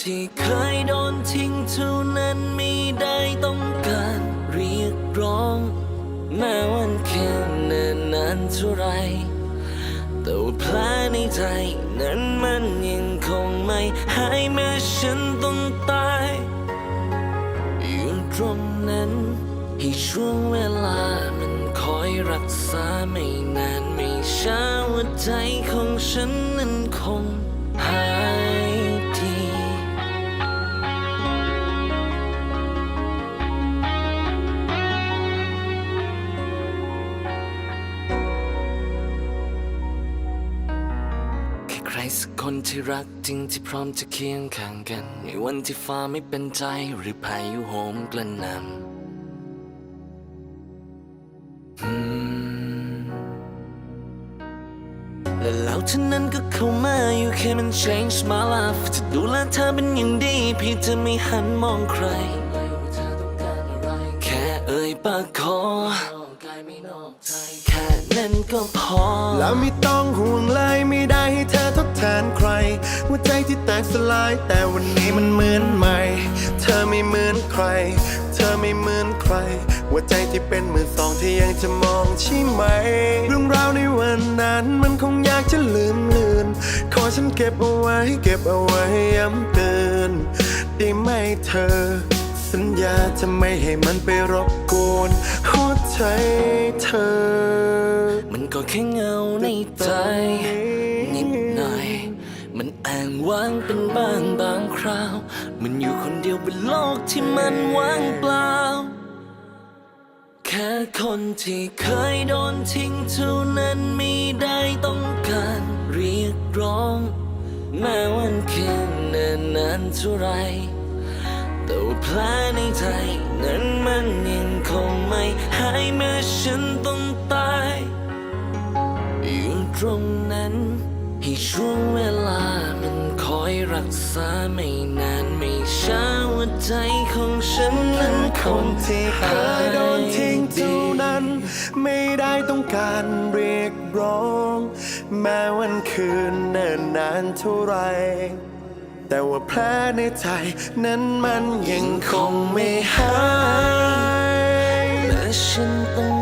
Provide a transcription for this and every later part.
ที่เคยโดนทิ้งเท่านั้นไม่ได้ต้องการเรียกร้อง แม้วันแค่เนินนานเท่าไรแต่ว่าแผลในใจนั้นมันยังคงไม่หายแม้ฉันต้องตายอยู่ตรงนั้นให้ช่วงเวลามันคอยรักษาไม่นานไม่ช้าหัวใจของฉันนั้นคงหาย ที่รักจริงที่พร้อมจะเคียงข้างกัน ในวันที่ฟ้าไม่เป็นใจหรือพายุโหมกระหน่ำและแล้วเท่านั้นก็เข้ามาอยู่แค่มัน change my life จะดูแลเธอเป็นอย่างดีเพี่จะไม่หันมองใคร แค่เอ่ยปากขอแค่นั้นก็พอ แล้วไม่ต้องห่วงเลยไม่ได้ นใครหัวใจที่แตกสลาย แต่วันนี้มันเหมือนใหม่ เธอไม่เหมือนใคร เธอไม่เหมือนใครหัวใจที่เป็นมือสองที่ยังจะมองใช่ไหม เรื่องราวในวันนั้นมันคงอยากจะลืมเลือน ขอฉันเก็บเอาไว้ เก็บเอาไว้ย้ำเตือนได้ไหมเธอ สัญญาจะไม่ให้มันไปรบกวนหัวใจเธอ แค่เงาในใจนิดหน่อย มันอ้างว้างเป็นบางบางคราว มันอยู่คนเดียวบนโลกที่มันว่างเปล่า แค่คนที่เคยโดนทิ้งเท่านั้นไม่ได้ต้องการเรียกร้อง แม้วันคืนเนิ่นนานเท่าไรแต่ว่าแผลในใจ รงนั้น ให้ช่วงเวลามันคอยรักษาไม่นานไม่ช้าหัวใจของฉันนั้นคงที่เคยโดนทิ้งเท่านั้น ไม่ได้ต้องการเรียกร้อง แม้วันคืนเนิ่นนานเท่าไรแต่ว่าแผลในใจนั้นมันยังคงไม่หายแม้ฉันต้อง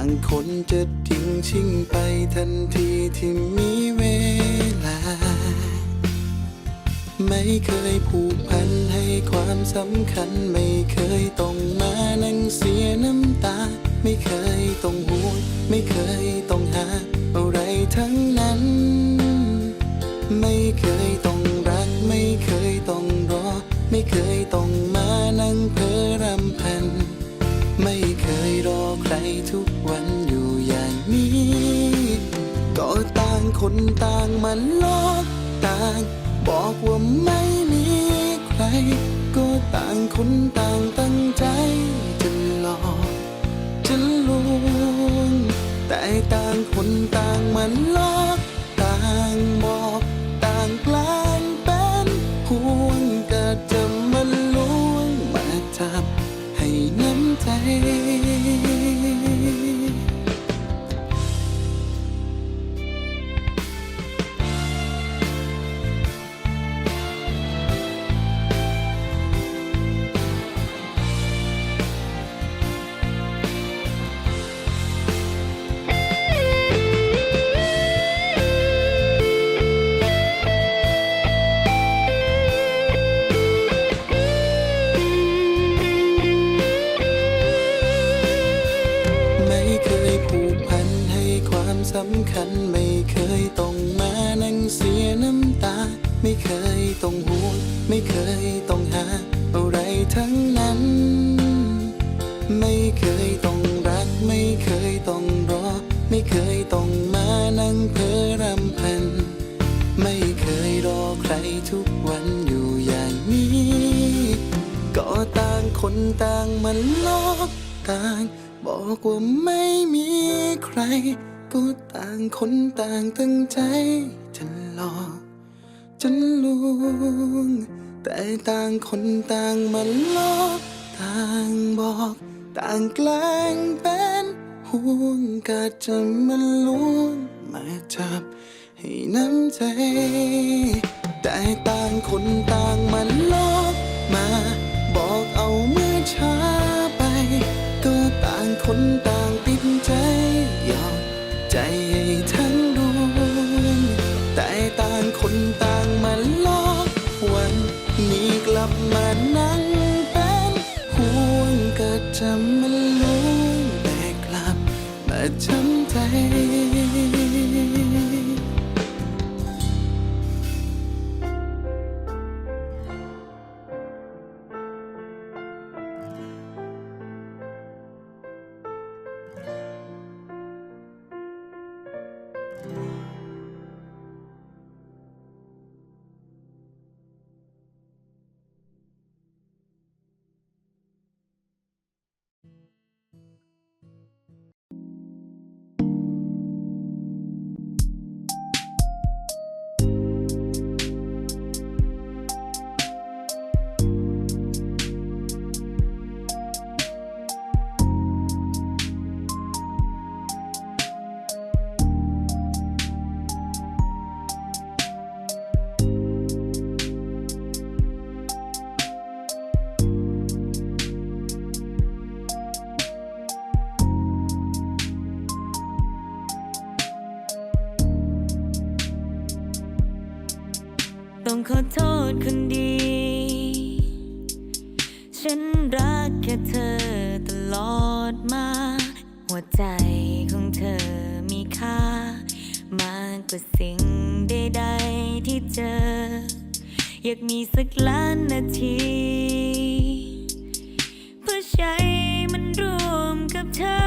างคนจะทิ้งชิงไปทันทีที่มีเวลา ไม่เคยผูกพันให้ความสำคัญ ไม่เคยต้องมานั่งเสียน้ำตา ไม่เคยต้องห่วงไม่เคยต้องหา อะไรทั้งนั้น ไม่เคยต้องรัก ไม่เคยต้องรอ ไม่เคยต้องมานั่งเพ้อรำพันไม่เคยรอใครทุก นี้ ก็ต่างคนต่างมันลอกต่าง บอกว่าไม่มีใคร ก็ต่างคนต่างตั้งใจจะหลอกจะลวงแต่ต่างคนต่างมันลอกต่างบอกต่างกล้งเป็นห่วงก็จะมันลวงมาจับให้น้ำใจ ต้องหาอะไรทั้งนั้น ไม่เคยต้องรัก ไม่เคยต้องรอ ไม่เคยต้องมานั่งเพ้อรำพัน ไม่เคยรอใครทุกวันอยู่อย่างนี้ ก็ต่างคนต่างมันลอกต่าง บอกว่าไม่มีใคร ก็ต่างคนต่างตั้งใจจะหลอกจะลวง แต่ต่างคนต่างมันลอกต่างบอก ต่างแกล้งเป็นห่วงก็จะมันลวงมาจับให้น้ำใจ แต่ต่างคนต่างมันลอกมา บอกเอาเมื่อช้าไป ก็ต่างคนต่าง จะมันลวงแต่กลับมาช้ำใจ ต้องขอโทษคนดี ฉันรักแค่เธอตลอดมา หัวใจของเธอมีค่า มากกว่าสิ่งใดๆที่เจอ อยากมีสักล้านนาที เพื่อใช้มันร่วมกับเธอ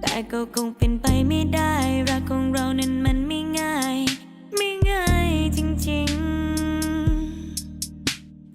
แต่ก็คงเป็นไปไม่ได้รักของเรานั้นมัน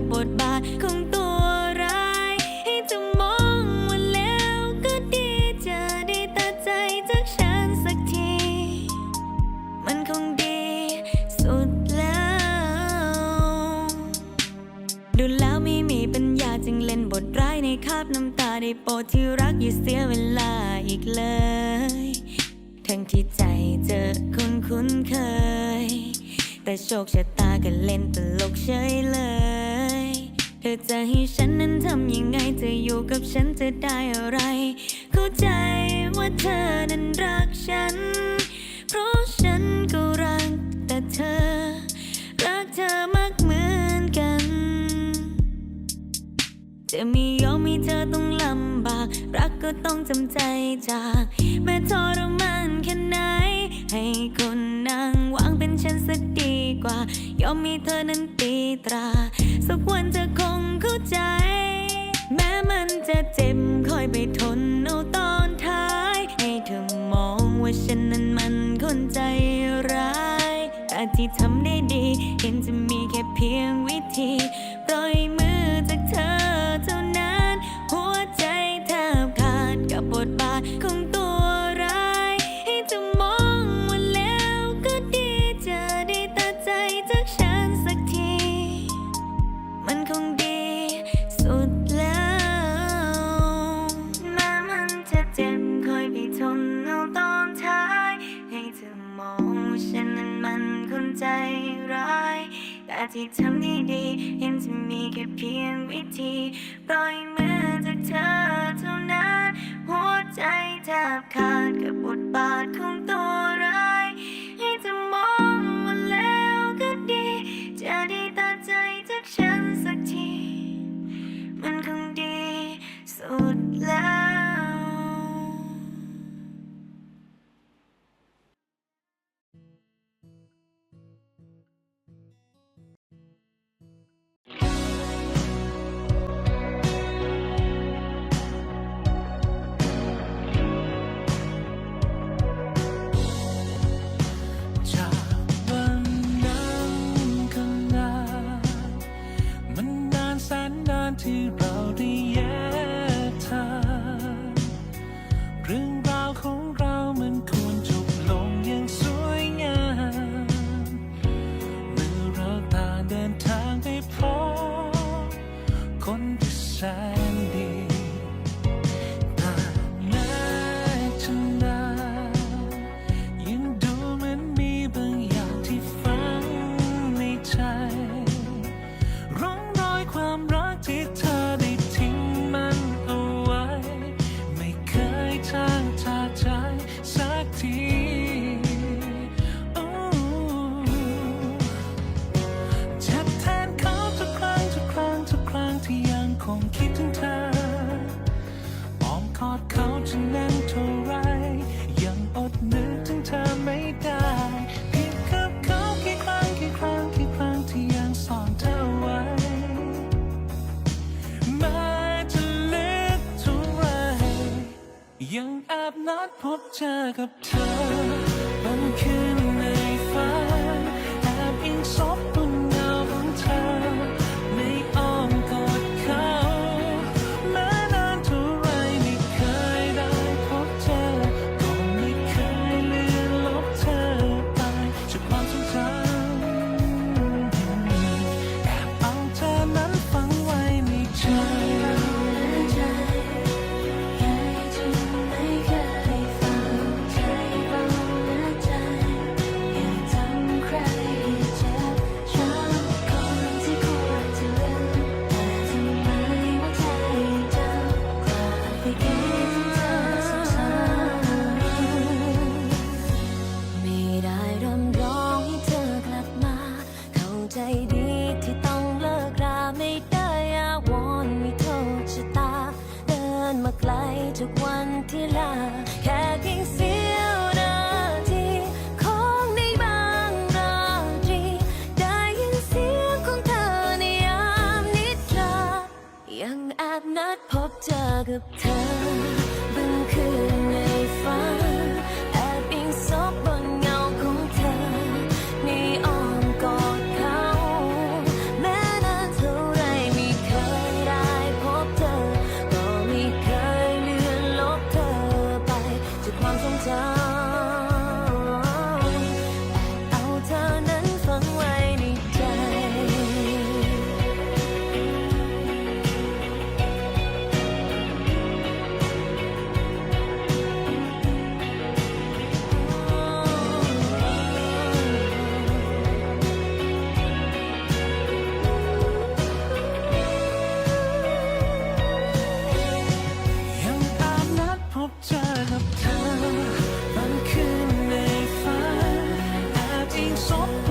กับบทบาทของตัวร้าย ให้เธอมองว่าแล้วก็ดีจะได้ตัดใจจากฉันสักที มันคงดีสุดแล้ว ดูแล้วไม่มีปัญญาจึงเล่นบทร้ายในคาบน้ำตาได้โปรดที่รักอย่าเสียเวลาอีกเลย ทั้งที่ใจเจอคนคุ้นเคย แต่โชคชะตาก็เล่นตลกเฉยเลย เธอจะให้ฉันนั้นทำยังไงจะอยู่กับฉันจะได้อะไร เข้าใจว่าเธอนั้นรักฉัน เพราะฉันก็รักแต่เธอ รักเธอมากเหมือนกัน จะมียอมให้เธอต้องลำบาก รักก็ต้องจำใจจาก แม้ทรมานแค่ไหน ให้คนนั่งวางเป็นฉันสักดีกว่า ยอมให้เธอนั้นตีตรา สักวันเธอคงเข้าใจ แม้มันจะเจ็บคอยไปทนเอาตอนท้าย ให้เธอมองว่าฉันนั้นมันคนใจร้าย แต่ที่ทำได้ดีเห็นจะมีแค่เพียงวิธี ที่ทำได้ดีเห็นจะมีแค่เพียงวิธีปล่อยมือจากเธอเท่านั้น หัวใจแทบขาดกับบทบาทของตัวร้ายให้เธอมองว่าแล้วก็ดี จะได้ตัดใจจากฉันสักที มันคงดีสุดแล้ว เ got กับเธอบางคืนในฝันแอบอิงสบ